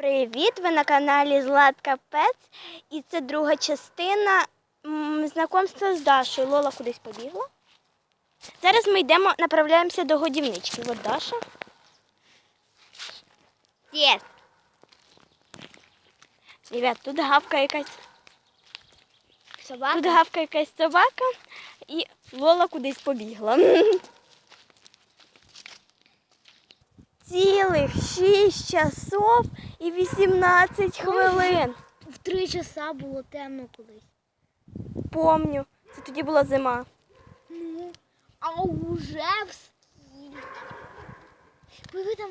Привіт! Ви на каналі Златка Пец. І це друга частина знайомства з Дашою. Лола кудись побігла. Зараз ми йдемо, направляємося до годівнички. От Даша. Є. Ребят, тут гавка якась. Собака? Тут гавка якась собака і Лола кудись побігла. Цілих 6 часов і 18 хвилин. В три часа було темно колись. Помню. Це тоді була зима. Ну, а уже в скільки? Там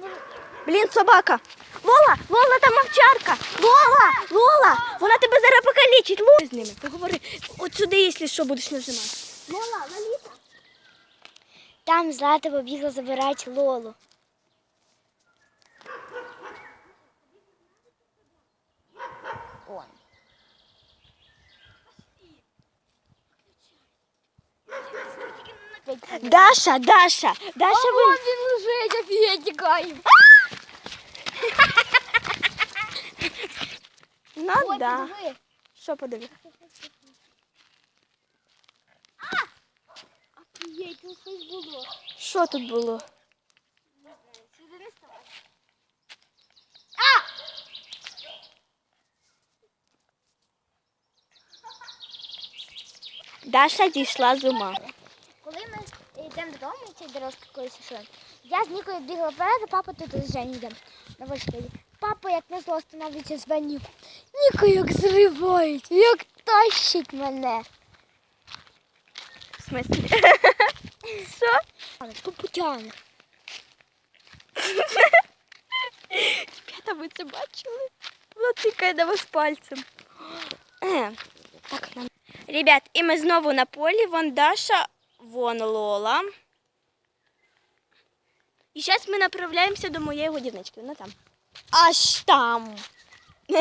Блін, собака. Лола, Лола, там овчарка. Лола, Лола, вона тебе зараз покалічить. Лола з ними. Поговори. От сюди, якщо що, будеш нажимати. Лола, Лаліта. Там Злата побігла забирати Лолу. Даша, Даша, Даша, ви... він лежить, офігеть, тікає. Ну, да. Що подиви? Офігеть, тут щось було. Що тут було? Сюди не ставай. Даша дійшла з ума. Коли ми йдемо додому, ці дорожки колись йшли, я з Нікою бігла вперед, а папа тут з Жені йде на велосипеді. Папа, як назло, останавливається з Ніку. Ніка як зривається, як тащить мене. В смислі? Що? Попутяне. Ребята, ви це бачили? Вона тикає на вас пальцем. Е, Так, нам. Ребят, і ми знову на полі. Вон Даша, вон Лола. І зараз ми направляємося до моєї годівнички. Вона там. Аж там.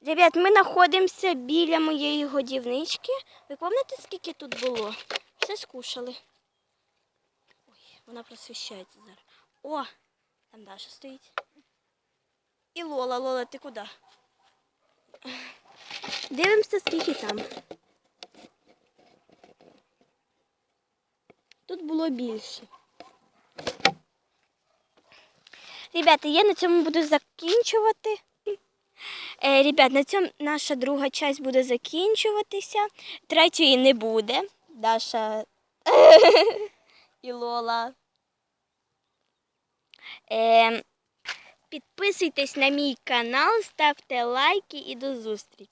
Ребят, ми знаходимося біля моєї годівнички. Ви пам'ятаєте, скільки тут було? Все скушали. Ой, вона просвіщається зараз. О, там Даша стоїть. І Лола, Лола, ти куди? Дивимося, скільки там. Тут було більше. Ребята, я на цьому буду закінчувати. Е, ребят, на цьому наша друга часть буде закінчуватися. Третьої не буде. Даша і Лола. Е, підписуйтесь на мій канал, ставте лайки і до зустрічі.